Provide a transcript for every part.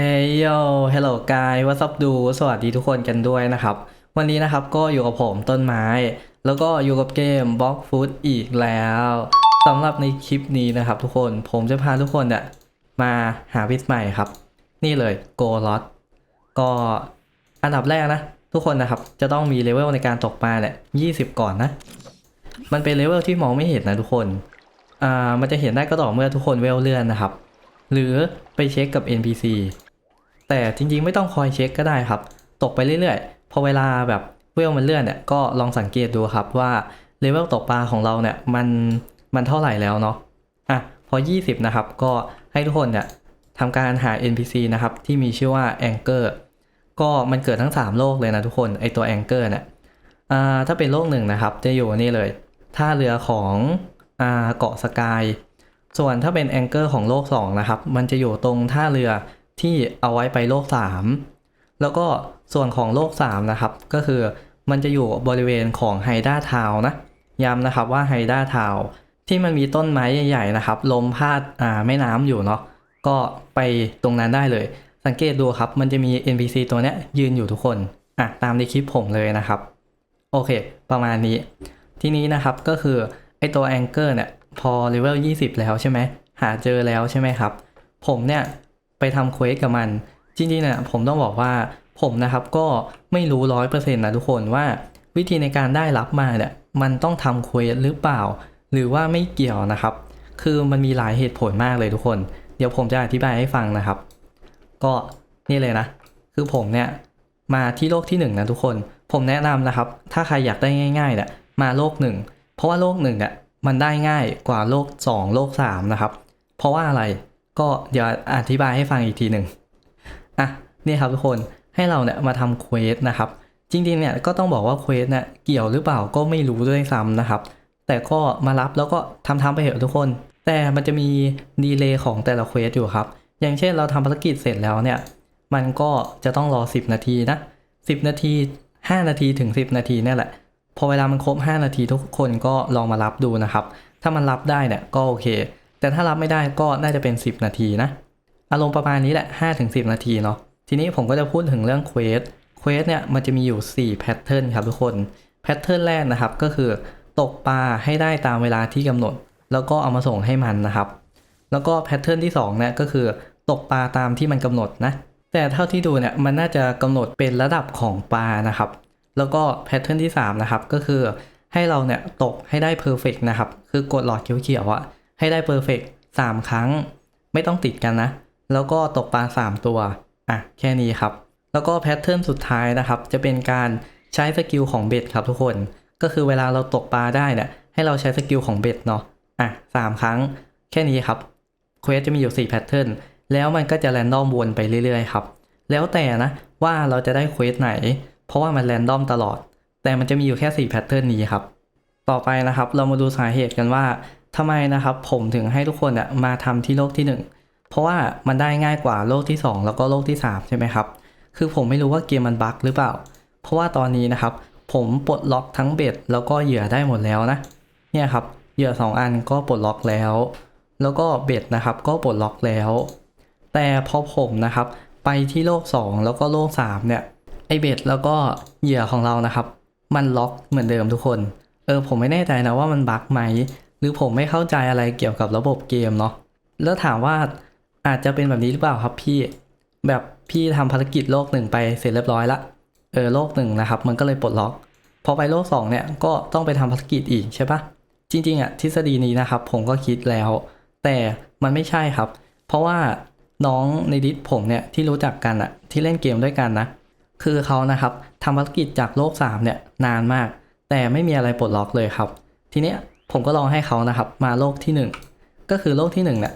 เอ้ยโยเฮลโหลกายวัสดู สวัสดีทุกคนกันด้วยนะครับ วันนี้นะครับก็อยู่กับผมต้นไม้ แล้วก็อยู่กับเกม b ล็อกฟุตอีกแล้วสำหรับในคลิปนี้นะครับทุกคน ผมจะพาทุกคนเนี่ยมาหาวิสใหม่ครับ นี่เลย Go l o t ก็อันดับแรกนะ ทุกคนนะครับ จะต้องมีเลเวลในการตกปลาเนี่ย20ก่อนนะ มันเป็นเลเวลที่มองไม่เห็นนะทุกคน อ่า มันจะเห็นได้ก็ต่อเมื่อทุกคนเวลเลื่อนนะครับ หรือไปเช็คกับ NPC แต่จริงๆไม่ต้องคอยเช็คก็ได้ครับ ตกไปเรื่อยๆ พอเวลาแบบเวลมันเลื่อนเนี่ยก็ลองสังเกตดูครับว่าเลเวลตกปลาของเราเนี่ยมันมันเท่าไหร่แล้วเนาะอะพอ 20 นะครับ ก็ให้ทุกคนเนี่ยทำการหา NPC นะครับ ที่มีชื่อว่า Anchor ก็มันเกิดทั้ง 3 โลกเลยนะทุกคนไอตัว Anchor เนี่ยอ่าถ้าเป็นโลกหนึ่งนะครับ จะอยู่นี่เลยท่าเรือของอ่าเกาะสกายส่วนถ้าเป็นแองเกอร์ของโลก 2 นะครับ มันจะอยู่ตรงท่าเรือ ที่เอาไว้ไปโลก 3 แล้วก็ส่วนของโลก 3 นะครับ ก็คือมันจะอยู่บริเวณของไฮด้าทาวนะย้ำนะครับว่าไฮด้าทาวที่มันมีต้นไม้ใหญ่ ๆ นะครับลมพาดอ่าแม่น้ำอยู่เนาะก็ไปตรงนั้นได้เลย สังเกตดูครับมันจะมี NPC ตัวเนี้ยยืนอยู่ทุกคนอะตามในคลิปผมเลยนะครับ โอเค ประมาณนี้ ทีนี้นะครับก็คือไอตัวแองเกอร์เนี่ยพอเลเวล20 แล้วใช่ไหมหาเจอแล้วใช่ไหมครับ ผมเนี่ย ไปทำเควสกับมัน จริงๆเนี่ยผมต้องบอกว่าผมนะครับก็ไม่รู้ร้อยเปอร์เซ็นต์นะทุกคนว่าวิธีในการได้รับมาเนี่ยมันต้องทำเควสหรือเปล่า หรือว่าไม่เกี่ยวนะครับ คือมันมีหลายเหตุผลมากเลยทุกคน เดี๋ยวผมจะอธิบายให้ฟังนะครับ ก็นี่เลยนะ คือผมเนี่ยมาที่โลกที่หนึ่งนะทุกคน ผมแนะนำนะครับ ถ้าใครอยากได้ง่ายๆเนี่ยมาโลกหนึ่งเพราะว่าโลกหนึ่งเนี่ยมันได้ง่ายกว่าโลก 2 โลก3นะครับ เพราะว่าอะไร ก็เดี๋ยวอธิบายให้ฟังอีกทีหนึ่งอะนี่ครับทุกคนให้เราเนี่ยมาทำเควสนะครับ จริงๆเนี่ยก็ต้องบอกว่าเควสเนี่ยเกี่ยวหรือเปล่าก็ไม่รู้ด้วยซ้ำนะครับ แต่ก็มารับแล้วก็ทำทำไปเถอะทุกคน แต่มันจะมีดีเลย์ของแต่ละเควสอยู่ครับ อย่างเช่นเราทำภารกิจเสร็จแล้วเนี่ยมันก็จะต้องรอ 10 นาทีนะ 10 นาที 5 นาทีถึง 10 นาทีเนี่ยแหละ พอเวลามันครบ 5 นาทีทุกคนก็ลองมารับดูนะครับ ถ้ามันรับได้เนี่ยก็โอเค แต่ถ้ารับไม่ได้ก็น่าจะเป็น 10 นาทีนะ อารมณ์ประมาณนี้แหละ5ถึง10 นาทีเนาะ ทีนี้ผมก็จะพูดถึงเรื่องเควส เควสเนี่ยมันจะมีอยู่ 4 แพทเทิร์นครับทุกคน แพทเทิร์นแรกนะครับก็คือตกปลาให้ได้ตามเวลาที่กำหนด แล้วก็เอามาส่งให้มันนะครับ แล้วก็แพทเทิร์นที่2เนี่ยก็คือตกปลาตามที่มันกำหนดนะ แต่เท่าที่ดูเนี่ยมันน่าจะกำหนดเป็นระดับของปลานะครับ แล้วก็แพทเทิร์นที่3นะครับก็คือให้เราเนี่ยตกให้ได้เพอร์เฟกนะครับ คือกดหลอดเขียวๆอะ ให้ได้เพอร์เฟกสามครั้ง ไม่ต้องติดกันนะ แล้วก็ตกปลา 3 ตัว อะ แค่นี้ครับ แล้วก็แพทเทิร์นสุดท้ายนะครับ จะเป็นการใช้สกิลของเบ็ดครับทุกคน ก็คือเวลาเราตกปลาได้เนี่ยให้เราใช้สกิลของเบ็ดเนาะ อะสามครั้ง แค่นี้ครับเควสจะมีอยู่4แพทเทิร์น แล้วมันก็จะแรนดอมวนไปเรื่อยๆครับ แล้วแต่นะว่าเราจะได้เควสไหน เพราะว่ามันแรนดอมตลอด แต่มันจะมีอยู่แค่4แพทเทิร์นนี้ครับ ต่อไปนะครับ เรามาดูสาเหตุกันว่า ทำไมนะครับผมถึงให้ทุกคนอะมาทำที่โลกที่ 1 เพราะว่ามันได้ง่ายกว่าโลกที่ 2 แล้วก็โลกที่ 3 ใช่ไหมครับ คือผมไม่รู้ว่าเกมมันบั๊กหรือเปล่า เพราะว่าตอนนี้นะครับ ผมปลดล็อกทั้งเบ็ดแล้วก็เหยื่อได้หมดแล้วนะ เนี่ยครับเหยื่อ 2 อันก็ปลดล็อกแล้ว แล้วก็เบ็ดนะครับก็ปลดล็อกแล้ว แต่พอผมนะครับไปที่โลก 2 แล้วก็โลก 3 เนี่ยไอเบ็ดแล้วก็เหยื่อของเรานะครับ มันล็อกเหมือนเดิมทุกคน เออผมไม่แน่ใจนะว่ามันบั๊กไหม หรือผมไม่เข้าใจอะไรเกี่ยวกับระบบเกมเนาะแล้วถามว่าอาจจะเป็นแบบนี้หรือเปล่าครับพี่ แบบพี่ทำภารกิจโลกหนึ่งไปเสร็จเรียบร้อยละเออโลกหนึ่งนะครับ มันก็เลยปลดล็อกพอไปโลกสองเนี่ยก็ต้องไปทำภารกิจอีกใช่ปะจริงๆอะทฤษฎีนี้นะครับ ผมก็คิดแล้ว แต่มันไม่ใช่ครับ เพราะว่าน้องในดิสผมเนี่ยที่รู้จักกันอะที่เล่นเกมด้วยกันนะคือเขานะครับทำภารกิจจากโลก3เนี่ยนานมาก แต่ไม่มีอะไรปลดล็อกเลยครับ ทีเนี้ย ผมก็ลองให้เขานะครับมาโลกที่ 1 ก็คือโลกที่1เนี่ย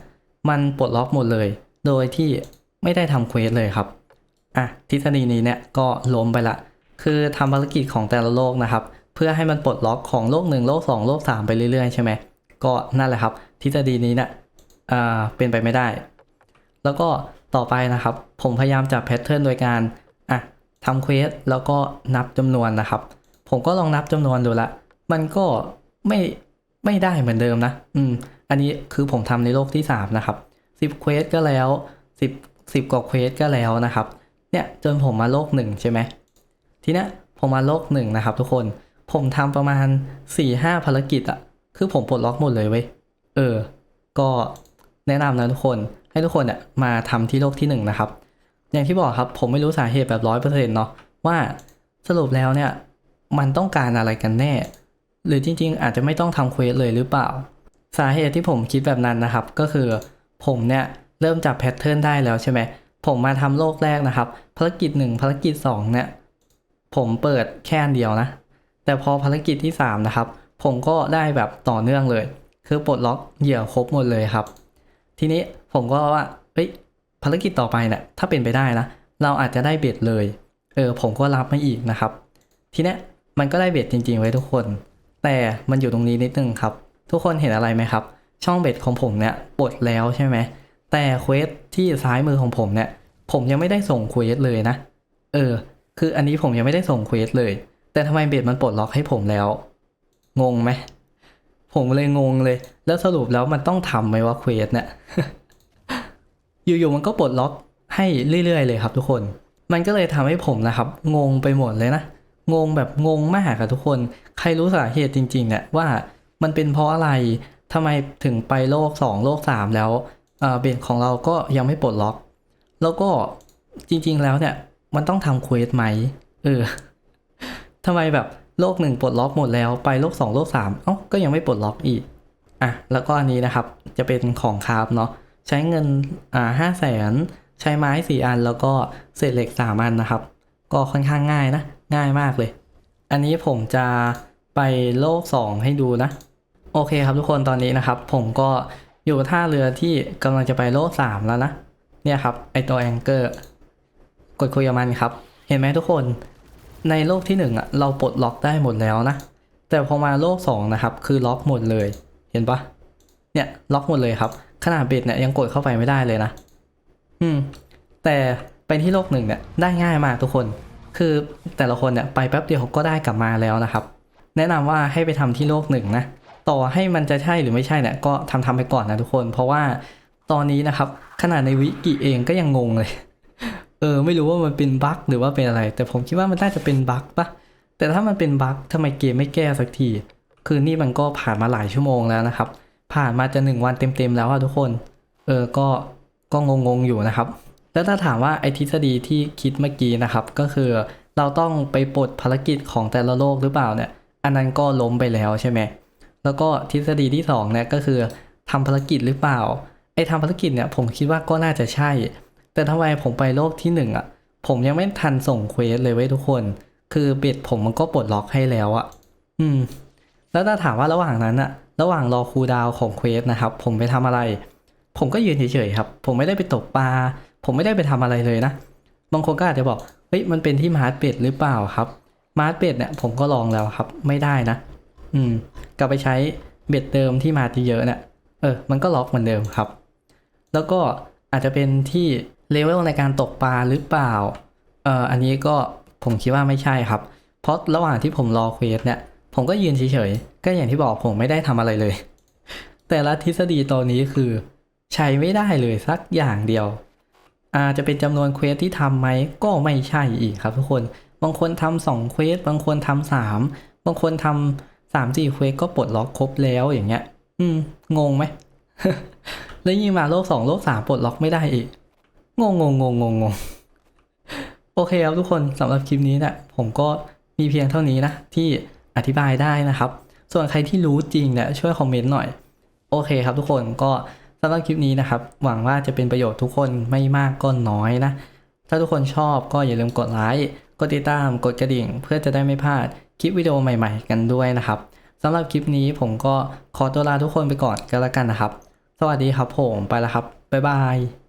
มันปลดล็อกหมดเลย โดยที่ไม่ได้ทำเควสเลยครับอะทฤษฎีนี้เนี่ยก็ล้มไปละ คือทำภารกิจของแต่ละโลกนะครับ เพื่อให้มันปลดล็อกของโลก1โลก2โลก3ไปเรื่อยๆใช่ไหมก็นั่นแหละครับทฤษฎีนี้เนี่ยอ่าเป็นไปไม่ได้ แล้วก็ต่อไปนะครับ ผมพยายามจับแพทเทิร์นโดยการอะทำเควสแล้วก็นับจำนวนนะครับ ผมก็ลองนับจำนวนดูละ มันก็ไม่ ไม่ได้เหมือนเดิมนะ อืม อันนี้คือผมทำในโลกที่ 3 นะครับ 10เควสก็แล้ว 10 10กว่าเควสก็แล้วนะครับ เนี่ยจนผมมาโลกหนึ่งใช่ไหม ทีนี้ผมมาโลกหนึ่งนะครับ ทุกคน ผมทำประมาณ4ี่ห้าภารกิจอะคือผมปลดล็อกหมดเลยเว้ย เออ ก็แนะนำนะทุกคน ให้ทุกคนเนี่ยมาทำที่โลกที่หนึ่งนะครับ อย่างที่บอกครับ ผมไม่รู้สาเหตุแบบร้อยเปอร์เซ็นต์เนาะว่าสรุปแล้วเนี่ย มันต้องการอะไรกันแน่ หรือจริงๆ อาจจะไม่ต้องทำเควสเลยหรือเปล่า สาเหตุที่ผมคิดแบบนั้นนะครับ ก็คือผมเนี่ยเริ่มจับแพทเทิร์นได้แล้วใช่ไหมผมมาทำโลกแรกนะครับ ภารกิจหนึ่งภารกิจสองเนี่ย ผมเปิดแค่อันเดียวนะ แต่พอภารกิจที่สามนะครับ ผมก็ได้แบบต่อเนื่องเลย คือปลดล็อกเหยื่อครบหมดเลยครับ ทีนี้ผมก็ว่าเฮ้ยภารกิจต่อไปเนี่ยถ้าเป็นไปได้นะ เราอาจจะได้เบ็ดเลย เออผมก็รับมาอีกนะครับ ทีนี้มันก็ได้เบ็ดจริงๆไว้ทุกคน แต่มันอยู่ตรงนี้นิดนึงครับ ทุกคนเห็นอะไรไหมครับ ช่องเบ็ดของผมเนี่ยปลดแล้วใช่ไหม แต่เควสที่ซ้ายมือของผมเนี่ย ผมยังไม่ได้ส่งเควสเลยนะ เออ คืออันนี้ผมยังไม่ได้ส่งเควสเลย แต่ทำไมเบ็ดมันปลดล็อกให้ผมแล้ว งงไหม ผมเลยงงเลย แล้วสรุปแล้วมันต้องทำไหมว่าเควสเนี่ย อยู่ๆมันก็ปลดล็อกให้เรื่อยๆเลยครับ ทุกคน มันก็เลยทำให้ผมนะครับ งงไปหมดเลยนะ งงแบบงงมากอะทุกคน ใครรู้สาเหตุจริงๆเนี่ยว่ามันเป็นเพราะอะไรทำไมถึงไปโลก 2 โลก 3 แล้วเบ็ดของเราก็ยังไม่ปลดล็อก แล้วก็จริงๆแล้วเนี่ย มันต้องทำเควสไหมเออทำไมแบบโลกหนึ่งปลดล็อกหมดแล้วไปโลก 2 โลก 3 เอ้าก็ยังไม่ปลดล็อกอีกอะแล้วก็อันนี้นะครับจะเป็นของคาราฟเนาะใช้เงินอ่าห้าแสนใช้ไม้สี่อันแล้วก็เศษเหล็กสามอันนะครับ ก็ค่อนข้างง่ายนะ ง่ายมากเลย อันนี้ผมจะไปโลก 2 ให้ดูนะ โอเคครับทุกคนตอนนี้นะครับ ผมก็อยู่ท่าเรือที่กำลังจะไปโลก 3 แล้วนะ เนี่ยครับ ไอตัวแองเกอร์ กดคุยกับมันครับ เห็นไหมทุกคน ในโลกที่1อะเราปลดล็อกได้หมดแล้วนะ แต่พอมาโลก 2 นะครับ คือล็อกหมดเลย เห็นปะเนี่ยล็อกหมดเลยครับ ขนาดเบ็ดเนี่ยยังกดเข้าไปไม่ได้เลยนะ อืม แต่ไปที่โลกหนึ่งเนี่ยได้ง่ายมากทุกคน คือแต่ละคนเนี่ยไปแป๊บเดียวก็ได้กลับมาแล้วนะครับ แนะนำว่าให้ไปทำที่โลกหนึ่งนะต่อให้มันจะใช่หรือไม่ใช่เนี่ยก็ทำทำไปก่อนนะทุกคน เพราะว่าตอนนี้นะครับขนาดในวิกิเองก็ยังงงเลย เออไม่รู้ว่ามันเป็นบั๊กหรือว่าเป็นอะไร แต่ผมคิดว่ามันน่าจะเป็นบั๊กปะแต่ถ้ามันเป็นบั๊กทำไมเกมไม่แก้สักที คือนี่มันก็ผ่านมาหลายชั่วโมงแล้วนะครับ ผ่านมาจะหนึ่งวันเต็มๆแล้วอะทุกคน เออก็ก็งงๆอยู่นะครับ แล้วถ้าถามว่าไอทฤษฎีที่คิดเมื่อกี้นะครับ ก็คือเราต้องไปปลดภารกิจของแต่ละโลกหรือเปล่าเนี่ย อันนั้นก็ล้มไปแล้วใช่ไหมแล้วก็ทฤษฎีที่สองเนี่ยก็คือทำภารกิจหรือเปล่าไอ้ทำภารกิจเนี่ยผมคิดว่าก็น่าจะใช่ แต่ทำไมผมไปโลกที่หนึ่งอะผมยังไม่ทันส่งเควสเลยเว้ยทุกคน คือเบ็ดผมมันก็ปลดล็อกให้แล้วอะอืม แล้วถ้าถามว่าระหว่างนั้นอะระหว่างรอคูดาวของเควสนะครับ ผมไปทำอะไร ผมก็ยืนเฉยๆครับ ผมไม่ได้ไปตกปลา ผมไม่ได้ไปทำอะไรเลยนะ บางคนก็อาจจะบอก เฮ้ย มันเป็นที่มาร์ทเป็ดหรือเปล่าครับ มาร์ทเป็ดเนี่ยผมก็ลองแล้วครับ ไม่ได้นะ อืม กลับไปใช้เบ็ดเดิมที่มาที่เยอะเนี่ย เออ มันก็ล็อกเหมือนเดิมครับ แล้วก็อาจจะเป็นที่เลเวลในการตกปลาหรือเปล่า เอ่ออันนี้ก็ผมคิดว่าไม่ใช่ครับ เพราะระหว่างที่ผมรอเควสเนี่ย ผมก็ยืนเฉยๆ ก็อย่างที่บอกผมไม่ได้ทำอะไรเลย แต่ละทฤษฎีตอนนี้คือ ใช้ไม่ได้เลยสักอย่างเดียว อาจจะเป็นจำนวนเควสที่ทำไหมก็ไม่ใช่อีกครับทุกคน บางคนทำสองเควสบางคนทำสามบางคนทำสามสี่เควสก็ปลดล็อกครบแล้วอย่างเงี้ย อืม งงไหมแล้วยิ่งมาโลกสองโลกสามปลดล็อกไม่ได้อีก งงงงงงงงงโอเคครับทุกคนสำหรับคลิปนี้เนะี่ยผมก็มีเพียงเท่านี้นะที่อธิบายได้นะครับ ส่วนใครที่รู้จริงเนี่ยช่วยคอมเมนต์หน่อย โอเคครับทุกคนก็ สำหรับคลิปนี้นะครับ หวังว่าจะเป็นประโยชน์ทุกคนไม่มากก็น้อยนะ ถ้าทุกคนชอบก็อย่าลืมกดไลค์กดติดตามกดกระดิ่ง เพื่อจะได้ไม่พลาดคลิปวิดีโอใหม่ ๆ กันด้วยนะครับสำหรับคลิปนี้ผมก็ขอตัวลาทุกคนไปก่อนก็แล้วกันนะครับ สวัสดีครับผมไปแล้วครับบ๊ายบาย